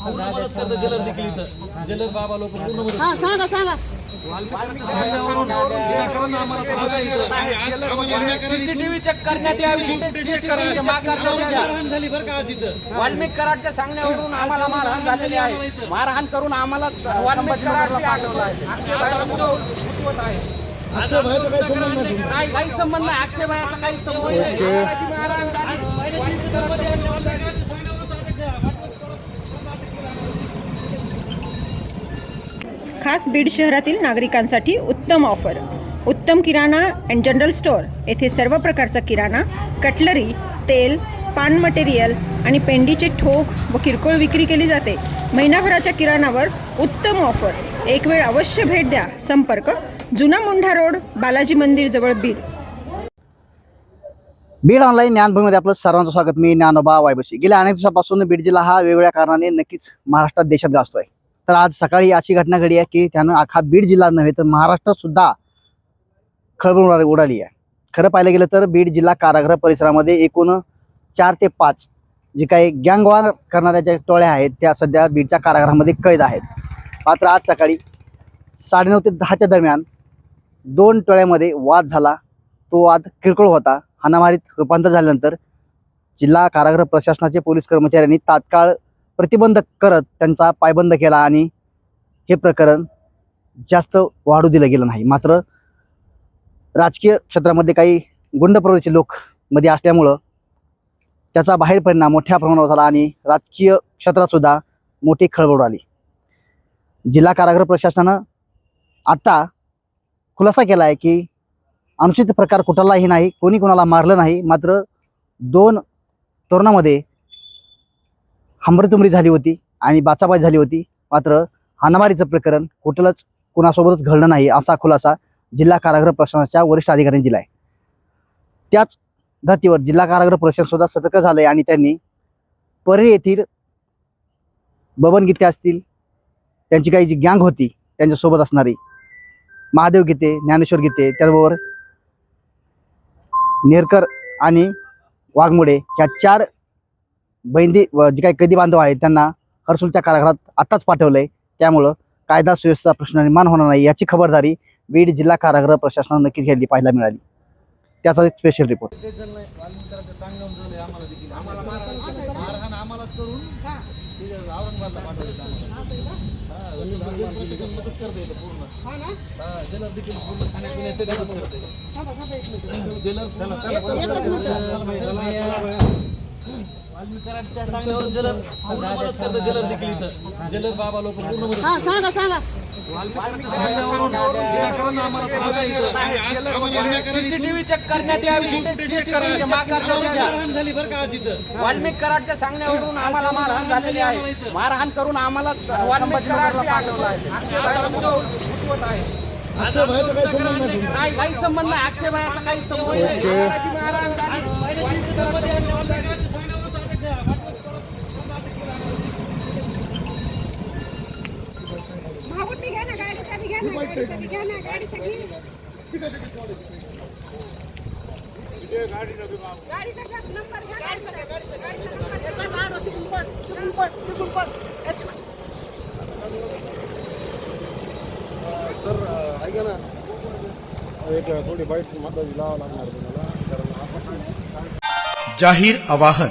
मदत करतात जलर देखील इथं. जलर बाबा लोक पूर्ण मदत हा सांगा सांगा. आम्हाला आहे सीसीटीव्ही चेक करण्यात यावी. CCTV यावी मारहाण झाली बरं का आज इथं. वाल्मिक कराडच्या सांगण्यावरून आम्हाला मारहाण झालेली आहे. मारहाण करून आम्हाला वाल्मिक कराड नाही. काही संबंध नाही. आक्षेपाचा काही संबंध नाही. तीनशे दरमध्ये खास बीड शहरातील नागरिकांसाठी उत्तम ऑफर. उत्तम किराणा अँड जनरल स्टोअर येथे सर्व प्रकारचा किराणा कटलरी तेल पान मटेरियल आणि पेंडीचे ठोक व किरकोळ विक्री केली जाते. महिनाभराच्या किराणावर उत्तम ऑफर. एक वेळ अवश्य भेट द्या. संपर्क जुना मुंढा रोड बालाजी मंदिर जवळ बीड. बीड ऑनलाईन ज्ञानभूमीमध्ये आपलं सर्वांचं स्वागत. मी ज्ञानोबा वायबशी. गेल्या अनेक दिवसापासून बीड जिल्हा हा वेगवेगळ्या कारणाने नक्कीच महाराष्ट्रात देशात गाजतोय तर आज सकाळी अशी घटना घडली आहे की त्यानं अख्खा बीड जिल्हा नव्हे तर महाराष्ट्रसुद्धा खळबळ उडाली उडाली आहे. खरं पाहायला गेलं तर बीड जिल्हा कारागृह परिसरामध्ये एकूण चार ते पाच जे काही गँगवार करणाऱ्या ज्या टोळ्या आहेत त्या सध्या बीडच्या कारागृहामध्ये कैद आहेत. मात्र आज सकाळी साडेनऊ ते दहाच्या दरम्यान दोन टोळ्यामध्ये वाद झाला. तो वाद किरकोळ होता. हानामारीत रूपांतर झाल्यानंतर जिल्हा कारागृह प्रशासनाचे पोलीस कर्मचाऱ्यांनी तात्काळ प्रतिबंध करत त्यांचा पायबंद केला आणि हे प्रकरण जास्त वाढू दिलं गेलं नाही. मात्र राजकीय क्षेत्रामध्ये काही गुंड लोक मध्ये असल्यामुळं त्याचा बाहेर परिणाम मोठ्या प्रमाणावर झाला आणि राजकीय क्षेत्रातसुद्धा मोठी खळबळ आली. जिल्हा कारागृह प्रशासनानं आता खुलासा केला आहे की आमचे प्रकार कुठलाही नाही कोणी कोणाला मारलं नाही. मात्र दोन तरुणामध्ये हमरतुमरी झाली होती आणि बाचाबाच झाली होती. मात्र हाणामारीचं प्रकरण कुठलंच कुणासोबतच घडलं नाही असा खुलासा जिल्हा कारागृह प्रशासनाच्या वरिष्ठ अधिकाऱ्यांनी दिला आहे त्याच धर्तीवर जिल्हा कारागृह प्रशासन सुद्धा सतर्क झालंय आणि त्यांनी परळी येथील बबन गीते असतील त्यांची काही जी गँग होती त्यांच्यासोबत असणारी महादेव गीते ज्ञानेश्वर गीते त्याचबरोबर नेरकर आणि वाघमोडे ह्या चार बहिंदी व जे काही कैदी बांधव आहेत त्यांना हर्सुलच्या कारागृहात आत्ताच पाठवलंय. त्यामुळं कायदा सुव्यवस्था प्रश्न निर्माण होणार नाही याची खबरदारी बीड जिल्हा कारागृह प्रशासनानं नक्कीच घ्यायली पाहायला मिळाली. त्याचा एक स्पेशल रिपोर्ट तेच जण नाही, वाल्मिक कराडच्या सांगण्यावरून आम्हाला. मारहाण पूर्ण मदत कराडच्या सांगण्यावरून जलद पूर्ण मदत करते जलद देखील इथं. जलद बाबा लोक पूर्ण मदत हा सांगा सांगा. सांगण्यावरून विनाकारण आम्हाला त्रास आहे इथं. आम्ही आज आम्हाला विनाकारण इथून सीसीटीव्ही चेक करण्यात यावी. चेक करा. CCTV जमा करण्यात आम्हाला यावी मारहाण झाली बरं का आज इथं? वाल्मिक कराडच्या सांगण्यावरून आम्हाला मारहाण झालेली आहे. मारहाण करून आम्हाला वाल्मिक कराड नाही. काही संबंध नाही. आक्षेपाचा काही संबंध नाही. सर ऐका ना एक थोडी बाईट जाहीर आवाहन।